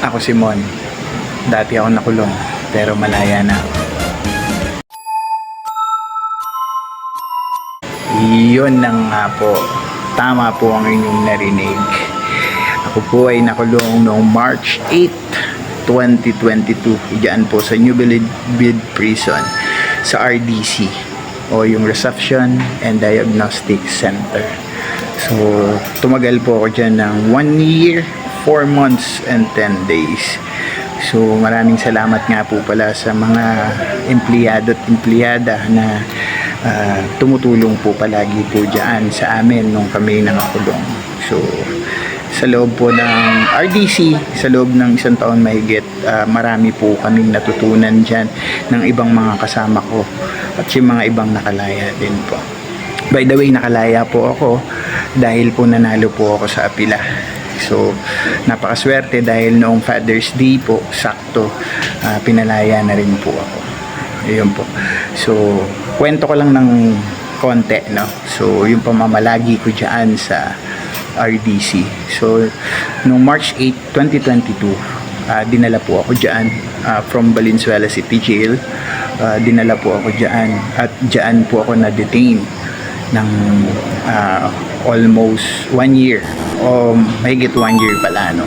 Ako si Mon. Dati ako nakulong, pero malaya na ako. Yun na nga po. Tama po ang inyong narinig. Ako po ay nakulong noong March 8, 2022. Diyan po sa New Bilid Bid Prison sa RDC o yung Reception and Diagnostic Center. So, tumagal po ako dyan ng 1 year, 4 months, and 10 days. So, maraming salamat nga po pala sa mga empleyado at empleyada na ah, tumutulong po palagi po dyan sa amin nung kami nakakulong. So, sa loob po ng RDC, sa loob ng isang taon mahigit, ah, marami po kaming natutunan dyan ng ibang mga kasama ko at yung mga ibang nakalaya din po. By the way, nakalaya po ako dahil po nanalo po ako sa apila. So, napakaswerte dahil noong Father's Day po, sakto, ah, pinalaya na rin po ako. Ayun po. So, kwento ko lang ng konti, no? So, yung pamamalagi ko dyan sa RDC. So, noong March 8, 2022, ah, dinala po ako dyan ah, from Valenzuela City Jail. Ah, dinala po ako dyan at dyan po ako na-detain ng ah, almost one year o mahigit one year pala no?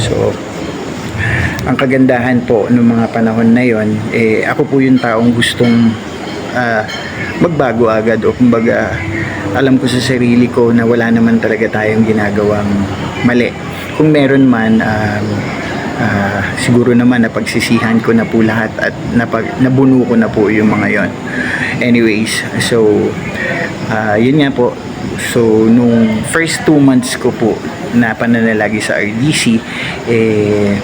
So ang kagandahan po ng mga panahon na yon eh ako po yung taong gustong ah, magbago agad o kumbaga alam ko sa sarili ko na wala naman talaga tayong ginagawang mali. Kung meron man um, ah, siguro naman napagsisihan ko na po lahat at napag, nabuno ko na po yung mga yon anyways so ah, yun nga po so nung first two months ko po na pananalagi sa RDC eh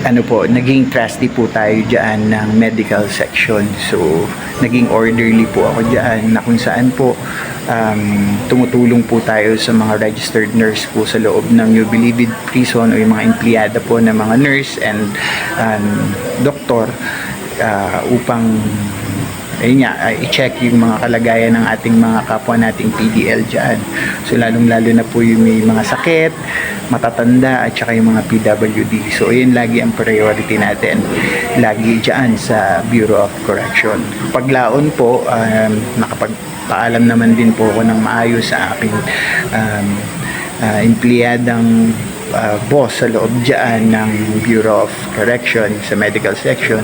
ano po, naging trusty po tayo dyan ng medical section. So, naging orderly po ako dyan na kung saan po um, tumutulong po tayo sa mga registered nurse po sa loob ng New Bilibid Prison o yung mga empleyada po ng mga nurse and um, doktor uh, upang ayun nga, uh, i-check yung mga kalagayan ng ating mga kapwa nating PDL dyan. So, lalong-lalo na po yung may mga sakit, matatanda, at saka yung mga PWD. So, ayun lagi ang priority natin. Lagi dyan sa Bureau of Correction. Paglaon po, um, nakapagpaalam naman din po ako ng maayos sa aking um, uh, empleyadang uh, boss sa loob dyan ng Bureau of Correction sa medical section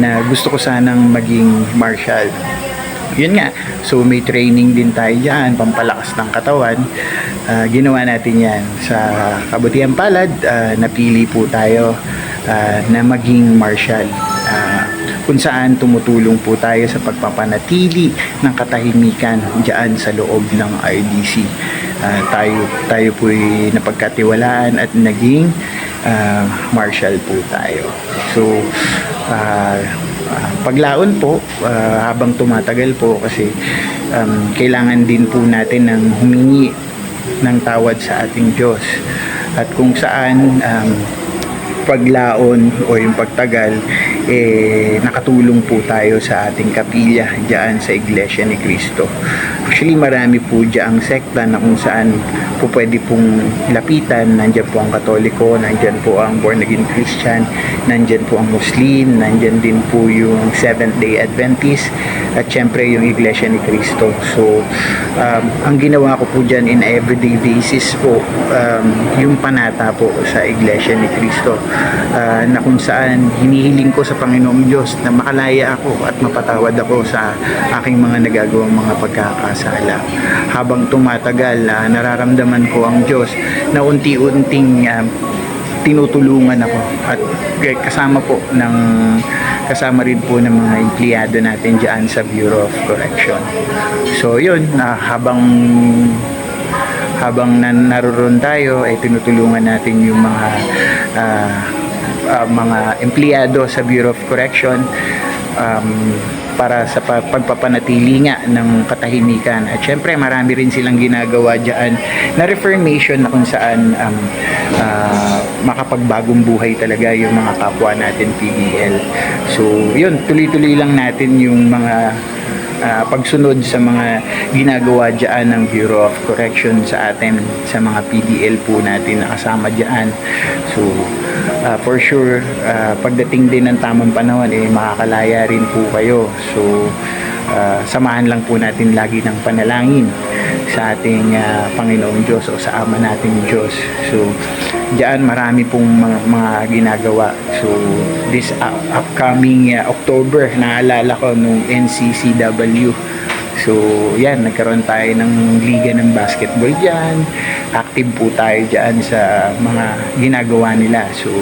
na gusto ko sanang maging marshal. Yun nga, so may training din tayo dyan, pampalakas ng katawan. Ah, ginawa natin yan. Sa kabutihan palad, ah, napili po tayo ah, na maging marshal. Ah, kung saan tumutulong po tayo sa pagpapanatili ng katahimikan diyan sa loob ng RDC. Ah, tayo tayo po napagkatiwalaan at naging ah, marshal po tayo. So ah, paglaon po ah, habang tumatagal po kasi um, kailangan din po natin ng humingi ng tawad sa ating Diyos at kung saan um, paglaon o yung pagtagal eh nakatulong po tayo sa ating kapilya diyan sa Iglesia ni Cristo. Actually marami po diyan sekta na kung saan po pwede pong lapitan. Nandiyan po ang Katoliko, nandiyan po ang born again Christian, nandiyan po ang Muslim, nandiyan din po yung Seventh Day Adventist at syempre yung Iglesia ni Cristo. So um, ang ginawa ko po diyan in everyday basis po um, yung panata po sa Iglesia ni Cristo ah, na kung saan hinihiling ko sa Panginoong Diyos na makalaya ako at mapatawad ako sa aking mga nagagawang mga pagkakasala. Habang tumatagal, ah, nararamdaman ko ang Diyos na unti-unting ah, tinutulungan ako at kasama po ng kasama rin po ng mga empleyado natin diyan sa Bureau of Correction. So yun, ah, habang habang nan naroon tayo ay tinutulungan natin yung mga ah, ah, mga empleyado sa Bureau of Correction um, para sa pa- pagpapanatili nga ng katahimikan. At syempre marami rin silang ginagawa dyan na reformation na kung saan um, ah, makapagbagong buhay talaga yung mga kapwa natin PBL so yun tuloy-tuloy lang natin yung mga ah, pagsunod sa mga ginagawa dyan ng Bureau of Correction sa atin, sa mga PDL po natin na kasama dyan. So, ah, for sure, ah, pagdating din ng tamang panahon, eh, makakalaya rin po kayo. So, ah, samahan lang po natin lagi ng panalangin sa ating ah, Panginoong Diyos o sa Ama nating Diyos. So, diyan marami pong mga, mga ginagawa. So, this up- upcoming ah, October, naalala ko nung NCCW. So, yan, nagkaroon tayo ng liga ng basketball dyan. Active po tayo dyan sa mga ginagawa nila. So,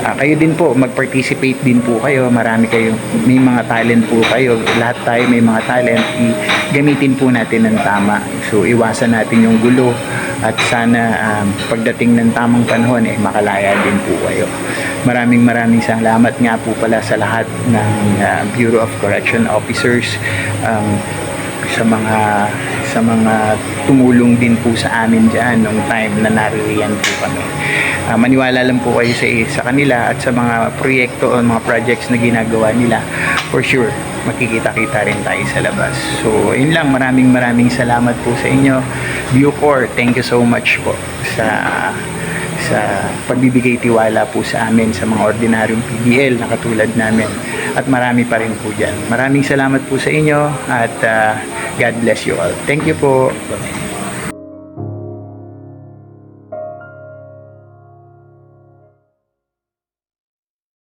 ah, kayo din po, mag-participate din po kayo. Marami kayo, may mga talent po kayo. Lahat tayo may mga talent. I- gamitin po natin ng tama. So, iwasan natin yung gulo. At sana um, pagdating ng tamang panahon, eh, makalaya din po kayo. Maraming maraming salamat nga po pala sa lahat ng ah, Bureau of Correction Officers. Um, sa mga sa mga tumulong din po sa amin diyan nung time na naririyan po kami. Ah, maniwala lang po kayo sa sa kanila at sa mga proyekto o mga projects na ginagawa nila. For sure, makikita-kita rin tayo sa labas. So, yun lang. Maraming maraming salamat po sa inyo. Bucor, thank you so much po sa sa pagbibigay tiwala po sa amin sa mga ordinaryong PDL na katulad namin at marami pa rin po dyan. Maraming salamat po sa inyo at ah, God bless you all. Thank you po. Bye.